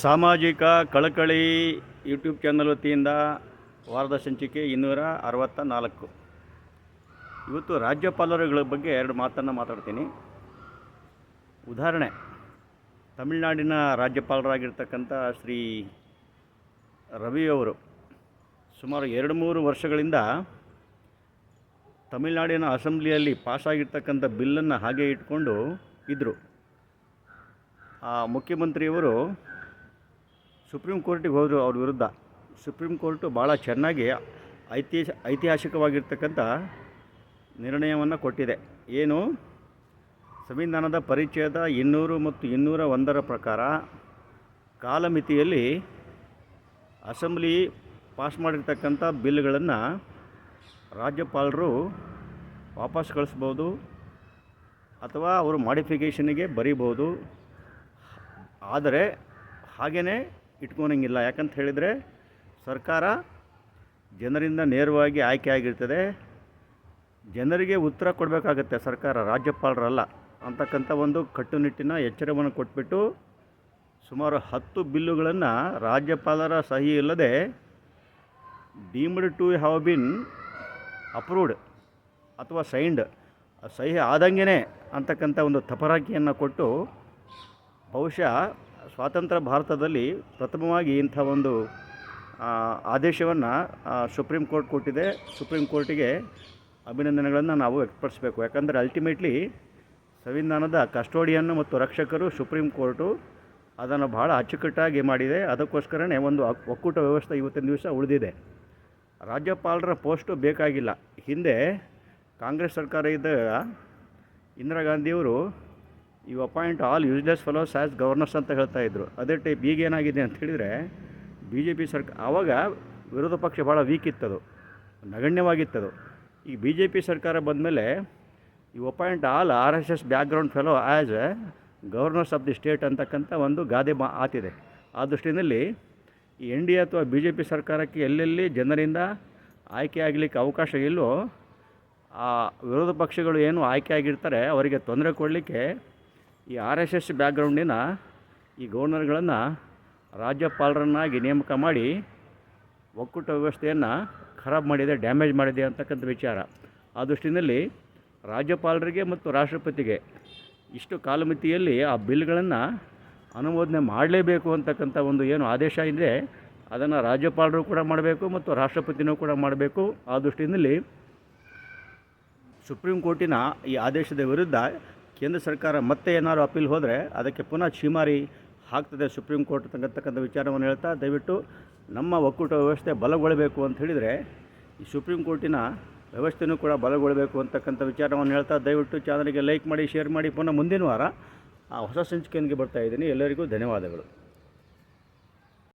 ಸಾಮಾಜಿಕ ಕಳಕಳಿ YouTube channel ವತಿಯಿಂದ ವಾರದ ಸಂಚಿಕೆ ಇನ್ನೂರ ಅರವತ್ತ ನಾಲ್ಕು ಇವತ್ತು ರಾಜ್ಯಪಾಲರುಗಳ ಬಗ್ಗೆ ಎರಡು ಮಾತನ್ನು ಮಾತಾಡ್ತೀನಿ. ಉದಾಹರಣೆ, ತಮಿಳುನಾಡಿನ ರಾಜ್ಯಪಾಲರಾಗಿರ್ತಕ್ಕಂಥ ಶ್ರೀ ರವಿಯವರು ಸುಮಾರು ಎರಡು ಮೂರು ವರ್ಷಗಳಿಂದ ತಮಿಳುನಾಡಿನ ಅಸೆಂಬ್ಲಿಯಲ್ಲಿ ಪಾಸಾಗಿರ್ತಕ್ಕಂಥ ಬಿಲ್ಲನ್ನು ಹಾಗೆ ಇಟ್ಕೊಂಡು ಇದ್ದರು ಆ ಮುಖ್ಯಮಂತ್ರಿಯವರು ಸುಪ್ರೀಂ ಕೋರ್ಟಿಗೆ ಹೋದರು ಅವ್ರ ವಿರುದ್ಧ. ಸುಪ್ರೀಂ ಕೋರ್ಟು ಭಾಳ ಚೆನ್ನಾಗಿ ಐತಿಹಾಸ, ಐತಿಹಾಸಿಕವಾಗಿರ್ತಕ್ಕಂಥ ನಿರ್ಣಯವನ್ನು ಕೊಟ್ಟಿದೆ. ಏನು? ಸಂವಿಧಾನದ ಪರಿಚಯದ ಇನ್ನೂರು ಮತ್ತು ಇನ್ನೂರ ಒಂದರ ಪ್ರಕಾರ ಕಾಲಮಿತಿಯಲ್ಲಿ ಅಸೆಂಬ್ಲಿ ಪಾಸ್ ಮಾಡಿರ್ತಕ್ಕಂಥ ಬಿಲ್ಗಳನ್ನು ರಾಜ್ಯಪಾಲರು ವಾಪಸ್ ಕಳಿಸ್ಬೋದು ಅಥವಾ ಅವರು ಮಾಡಿಫಿಕೇಷನಿಗೆ ಬರೀಬೋದು. ಆದರೆ ಹಾಗೇ ಇಟ್ಕೊಳಂಗಿಲ್ಲ. ಯಾಕಂತ ಹೇಳಿದರೆ ಸರ್ಕಾರ ಜನರಿಂದ ನೇರವಾಗಿ ಆಯ್ಕೆ ಆಗಿರ್ತದೆ. ಜನರಿಗೆ ಉತ್ತರ ಕೊಡಬೇಕಾಗತ್ತೆ ಸರ್ಕಾರ, ರಾಜ್ಯಪಾಲರಲ್ಲ. ಅಂತಕ್ಕಂಥ ಒಂದು ಕಟ್ಟುನಿಟ್ಟಿನ ಎಚ್ಚರವನ್ನು ಕೊಟ್ಬಿಟ್ಟು ಸುಮಾರು ಹತ್ತು ಬಿಲ್ಲುಗಳನ್ನು ರಾಜ್ಯಪಾಲರ ಸಹಿ ಇಲ್ಲದೆ deemed to have been approved ಅಥವಾ ಸೈನ್ಡ್ ಸಹಿ ಆದಂಗೆ ಅಂತಕ್ಕಂಥ ಒಂದು ತಪರಾಕಿಯನ್ನು ಕೊಟ್ಟು ಬಹುಶಃ ಸ್ವಾತಂತ್ರ್ಯ ಭಾರತದಲ್ಲಿ ಪ್ರಥಮವಾಗಿ ಇಂಥ ಒಂದು ಆದೇಶವನ್ನು ಸುಪ್ರೀಂ ಕೋರ್ಟ್ ಕೊಟ್ಟಿದೆ. ಸುಪ್ರೀಂ ಕೋರ್ಟಿಗೆ ಅಭಿನಂದನೆಗಳನ್ನು ನಾವು ವ್ಯಕ್ತಪಡಿಸಬೇಕು. ಯಾಕಂದರೆ ಅಲ್ಟಿಮೇಟ್ಲಿ ಸಂವಿಧಾನದ ಕಸ್ಟೋಡಿಯನ್ನು ಮತ್ತು ರಕ್ಷಕರು, ಸುಪ್ರೀಂ ಕೋರ್ಟು ಅದನ್ನು ಭಾಳ ಅಚ್ಚುಕಟ್ಟಾಗಿ ಮಾಡಿದೆ. ಅದಕ್ಕೋಸ್ಕರನೇ ಒಂದು ಒಕ್ಕೂಟ ವ್ಯವಸ್ಥೆ ಇವತ್ತಿನ ದಿವಸ ಉಳಿದಿದೆ. ರಾಜ್ಯಪಾಲರ ಪೋಸ್ಟು ಬೇಕಾಗಿಲ್ಲ. ಹಿಂದೆ ಕಾಂಗ್ರೆಸ್ ಸರ್ಕಾರ ಇದ್ದಾಗ ಇಂದಿರಾ ಗಾಂಧಿಯವರು you appoint all useless fellows as governors ಅಂತ ಹೇಳ್ತಾ ಇದ್ರು. ಅದೇ ಟೈಪ್ ಈಗ ಏನಾಗಿದೆ ಅಂತ ಹೇಳಿದರೆ ಬಿ ಜೆ ಪಿ ಸರ್ಕಾರ ಆವಾಗ ವಿರೋಧ ಪಕ್ಷ ಭಾಳ ವೀಕ್ ಇತ್ತದು. ನಗಣ್ಯವಾಗಿತ್ತದು. ಈಗ ಬಿ ಜೆ ಪಿ ಸರ್ಕಾರ ಬಂದಮೇಲೆ you appoint all R S S background fellow as a governors of the state ಅಂತಕ್ಕಂಥ ಒಂದು ಗಾದೆ ಮಾ ಆತಿದೆ. ಆ ದೃಷ್ಟಿಯಲ್ಲಿ ಈ ಎನ್ ಡಿ ಅಥವಾ ಬಿ ಜೆ ಪಿ ಸರ್ಕಾರಕ್ಕೆ ಎಲ್ಲೆಲ್ಲಿ ಜನರಿಂದ ಆಯ್ಕೆ ಆಗಲಿಕ್ಕೆ ಅವಕಾಶ ಇಲ್ಲೋ ಆ ವಿರೋಧ ಪಕ್ಷಗಳು ಏನು ಆಯ್ಕೆ ಆಗಿರ್ತಾರೆ, ಅವರಿಗೆ ತೊಂದರೆ ಕೊಡಲಿಕ್ಕೆ ಈ ಆರ್ ಎಸ್ ಎಸ್ ಬ್ಯಾಕ್ಗ್ರೌಂಡಿನ ಈ ಗವರ್ನರ್ಗಳನ್ನು ರಾಜ್ಯಪಾಲರನ್ನಾಗಿ ನೇಮಕ ಮಾಡಿ ಒಕ್ಕೂಟ ವ್ಯವಸ್ಥೆಯನ್ನು ಖರಾಬ್ ಮಾಡಿದೆ ಡ್ಯಾಮೇಜ್ ಮಾಡಿದೆ ಅಂತಕ್ಕಂಥ ವಿಚಾರ. ಆ ದೃಷ್ಟಿನಲ್ಲಿ ರಾಜ್ಯಪಾಲರಿಗೆ ಮತ್ತು ರಾಷ್ಟ್ರಪತಿಗೆ ಇಷ್ಟು ಕಾಲಮಿತಿಯಲ್ಲಿ ಆ ಬಿಲ್ಗಳನ್ನು ಅನುಮೋದನೆ ಮಾಡಲೇಬೇಕು ಅಂತಕ್ಕಂಥ ಒಂದು ಏನು ಆದೇಶ ಇದೆ, ಅದನ್ನು ರಾಜ್ಯಪಾಲರು ಕೂಡ ಮಾಡಬೇಕು ಮತ್ತು ರಾಷ್ಟ್ರಪತಿನೂ ಕೂಡ ಮಾಡಬೇಕು. ಆ ದೃಷ್ಟಿಯಲ್ಲಿ ಸುಪ್ರೀಂ ಕೋರ್ಟಿನ ಈ ಆದೇಶದ ವಿರುದ್ಧ ಕೇಂದ್ರ ಸರ್ಕಾರ ಮತ್ತೆ ಏನಾದರೂ ಅಪೀಲ್ ಹೋದರೆ ಅದಕ್ಕೆ ಪುನಃ ಛೀಮಾರಿ ಹಾಕ್ತದೆ ಸುಪ್ರೀಂ ಕೋರ್ಟ್ ತಂಗತಕ್ಕಂಥ ವಿಚಾರವನ್ನು ಹೇಳ್ತಾ ದಯವಿಟ್ಟು ನಮ್ಮ ಒಕ್ಕೂಟ ವ್ಯವಸ್ಥೆ ಬಲಗೊಳ್ಳಬೇಕು ಅಂತ ಹೇಳಿದರೆ ಈ ಸುಪ್ರೀಂ ಕೋರ್ಟಿನ ವ್ಯವಸ್ಥೆನೂ ಕೂಡ ಬಲಗೊಳ್ಳಬೇಕು ಅಂತಕ್ಕಂಥ ವಿಚಾರವನ್ನು ಹೇಳ್ತಾ ದಯವಿಟ್ಟು ಚಾನಲ್ಗೆ ಲೈಕ್ ಮಾಡಿ, ಶೇರ್ ಮಾಡಿ. ಪುನಃ ಮುಂದಿನ ವಾರ ಆ ಹೊಸ ಸಂಚಿಕೆಯೊಂದಿಗೆ ಬರ್ತಾ ಇದ್ದೀನಿ. ಎಲ್ಲರಿಗೂ ಧನ್ಯವಾದಗಳು.